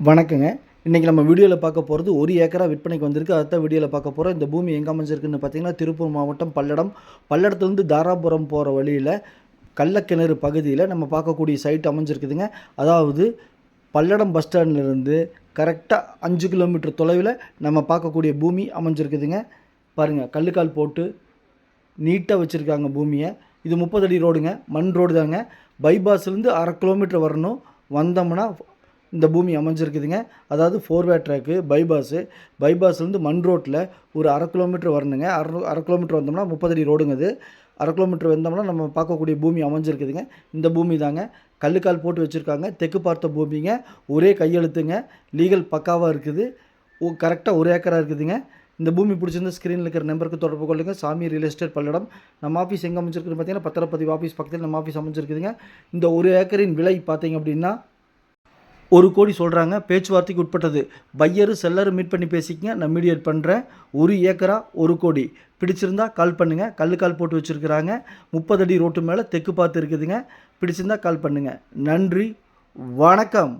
வணக்கங்க. இன்றைக்கி நம்ம வீடியோவில் பார்க்க போகிறது ஒரு ஏக்கரா விற்பனைக்கு வந்திருக்கு. அதுதான் வீடியோவில் பார்க்க போகிறோம் இந்த பூமி எங்கே அமைஞ்சிருக்குன்னு பார்த்தீங்கன்னா திருப்பூர் மாவட்டம் பல்லடம். பல்லடத்துலேருந்து தாராபுரம் போகிற வழியில் கள்ளக்கிணறு பகுதியில் நம்ம பார்க்கக்கூடிய சைட் அமைஞ்சிருக்குதுங்க. அதாவது பல்லடம் பஸ் ஸ்டாண்ட்லேருந்து கரெக்டாக அஞ்சு கிலோமீட்டர் தொலைவில் நம்ம பார்க்கக்கூடிய பூமி அமைஞ்சிருக்குதுங்க. பாருங்கள் கல்லுக்கால் போட்டு நீட்டாக வச்சுருக்காங்க பூமியை. இது முப்பது அடி ரோடுங்க மண் ரோடு தாங்க. பைபாஸ்லேருந்து அரை கிலோமீட்டர் வரணும். வந்தோம்னா இந்த பூமி அமைஞ்சிருக்குதுங்க. அதாவது ஃபோர்வே ட்ராக்கு பைபாஸு பைபாஸ்லேருந்து மண் ரோட்டில் ஒரு அரை கிலோமீட்டர் வரணுங்க. அரை அரை கிலோமீட்டர் வந்தோம்னா முப்பது அடி ரோடுங்க அரை கிலோமீட்டர் வந்தோம்னா நம்ம பார்க்கக்கூடிய பூமி அமைஞ்சிருக்குதுங்க. இந்த பூமி தாங்க. கல்லுக்கால் போட்டு வச்சுருக்காங்க. தெற்கு பார்த்த பூமிங்க. ஒரே கையெழுத்துங்க. லீகல் பக்காவாக இருக்குது. கரெக்டாக ஒரு ஏக்கராக இருக்குதுங்க. இந்த பூமி பிடிச்சிருந்த ஸ்க்ரீனில் இருக்கிற நம்பருக்கு தொடர்பு கொள்ளுங்க. சாமி ரியல் எஸ்டேட் பல்லடம். நம்ம ஆஃபீஸ் எங்கே அமைஞ்சிருக்குன்னு பார்த்தீங்கன்னா பத்திரப்பதிவு ஆஃபீஸ் பக்கத்தில் நம்ம ஆஃபீஸ் அமைஞ்சிருக்குதுங்க. இந்த ஒரு ஏக்கரின் விலை பார்த்தீங்க அப்படின்னா ஒரு கோடி சொல்கிறாங்க பேச்சுவார்த்தைக்கு உட்பட்டது. பையரு செல்லரு மீட் பண்ணி பேசிக்கங்க. நான் மீடியேட் பண்ணுறேன் ஒரு ஏக்கரா ஒரு கோடி. பிடிச்சிருந்தா கால் பண்ணுங்கள் கல் கால் போட்டு வச்சுருக்கிறாங்க. முப்பது அடி ரோட்டு மேலே தெற்கு பார்த்து இருக்குதுங்க. பிடிச்சிருந்தா கால் பண்ணுங்கள் நன்றி. வணக்கம்.